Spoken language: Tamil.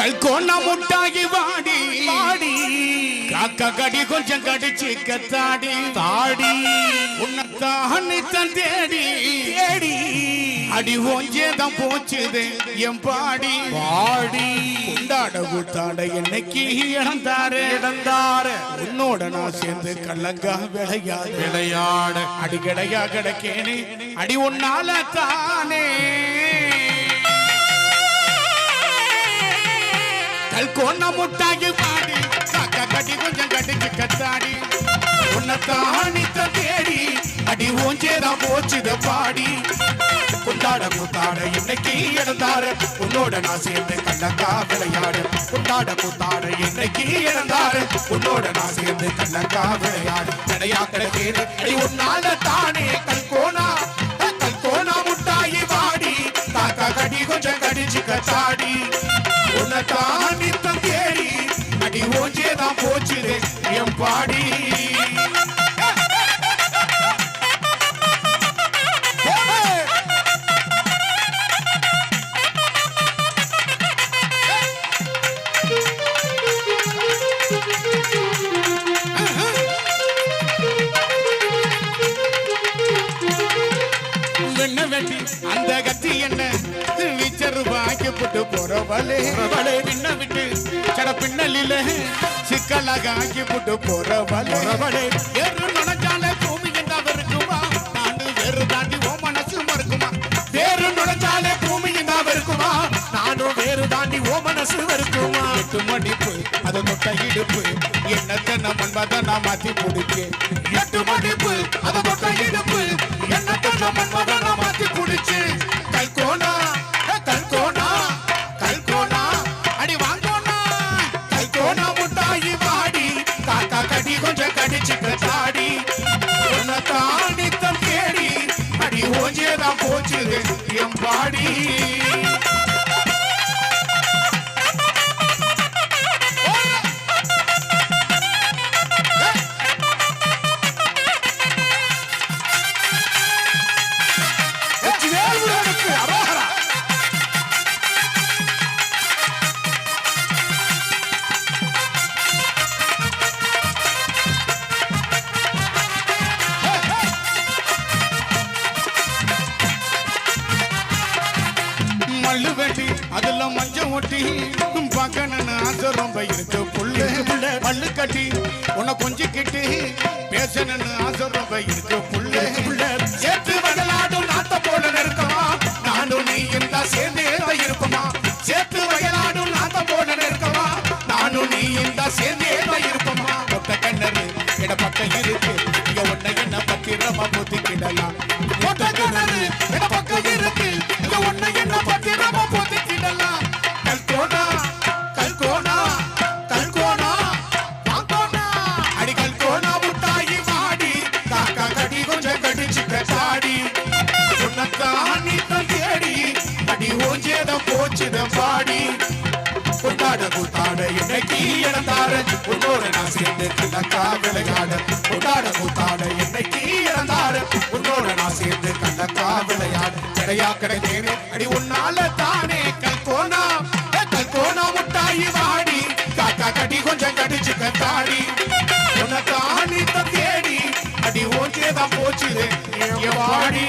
கல்கோனா முட்டாகி வாடி. வாடி. காக்கா கடி கொஞ்சம் கடிச்சு கத்தாடி. தாடி. உன்னத்தான் நித்தம் தேடி. தேடி. அடி ஓஞ்சேதான் போச்சுது என் பாடி. வாடி. கொண்டாட கூத்தாட என்னைக்கு இழந்தாரு? இழந்தார. உன்னோட நான் சேர்ந்து கல்லங்கா விளையாது விளையாட. அடி கிடையா கிடைக்கேனே அடி உன்னால தானே. கல்கோன்னா முட்டாகி பாடி. காக்கா கட்டி கொஞ்சம் கட்டிச்சு கத்தாடி. உன்னத்தான் தேடி. அடி ஓஞ்சேதா போச்சுத பாடி. கொண்டாட கூத்தாட இன்னைக்கு இழந்தாரு உன்னோட நான் சேர்ந்து கண்ணக்கா விளையாடு கொண்டாட கூத்தாட இன்னைக்கு இழந்தாரு உன்னோட நான் சேர்ந்து கண்ணக்கா விளையாடு கிடையா கிடைக்கேது. உன்னால தானே கல்கோனா கல்கோனா அடி ஓஞ்சேதான் போச்சுது என் பாடி. வெண்ண வெட்டி? அந்த கத்தி என்ன? விச்சரு வாங்கி போட்டு போறவளே பின்னலில சிக்கலாக போட்டு போறவளே. எரு நுழைஞ்சாலே பூமி என்ன இருக்குமா தாண்டு வேறு தாண்டி ஓ மனசு மறுக்குமா? வேறு நுழைஞ்சாலே பூமி என்ன இருக்குமா நானும் வேறு தாண்டி ஓ மனசு வருக்குமா எட்டு மடிப்பு அதை தொட்ட இடுப்பு. என்னத்தை நான் மண்பதை நான் மாத்தி பிடிச்சு எட்டு மடிப்பு அதை தொட்ட இடுப்பு. என்னத்தை நான் மண்பதை நான் மாத்தி பிடிச்சு கல்கோனா கல்கோனா தாண்டி தம் தேடி அடி ஓஞ்சேதான் போச்சுது என் பல்ல மஞ்சள் ஒட்டி பார்க்கணும்னு ஆசை ரொம்ப இருக்கு. புல்லு பல்லு கட்டி உன்னை கொஞ்சிக்கிட்டு பேசணும்னு ஆசை ரொம்ப இருக்கு. புல்லு சேர்த்து வயலாடும் நாத்த போல நிற்குமா நானும் நீ இருந்தா சேர்ந்தே தான் இருப்போமா? சேர்த்து வயலாடும் நாத்த போல நிற்குமா நானும் நீ இருந்தா சேர்ந்தே தான் இருப்போமா? ஒத்த கிணறு இட பக்கம் இருக்கு. இங்க உன்னை என்ன பத்திரமா பொத்திக்கிடலாம்? மொத்த கண்ணரு இட பக்கம் இருக்கு. ஓஞ்சேத பாடி கொண்டாட கூத்தாட இன்னைக்கு இழந்தார உன்னோட நான் சேர்ந்து கல்லக்கா விளையாட. கொண்டாட கூத்தாட இன்னைக்கு இழந்தார உன்னோட நான் சேர்ந்து கல்லக்கா விளையாட. கிடையா கிடைத்தேனே அடி உன்னால தானே. கல்கோனா ஏ கல்கோனா முட்டாயி வாடி. காக்கா கடி கொஞ்சம் கடிச்சு கத்தாடி உனக்கு ஆணித்த தேடி. அடி ஓஞ்சேதான் போச்சுது வாடி.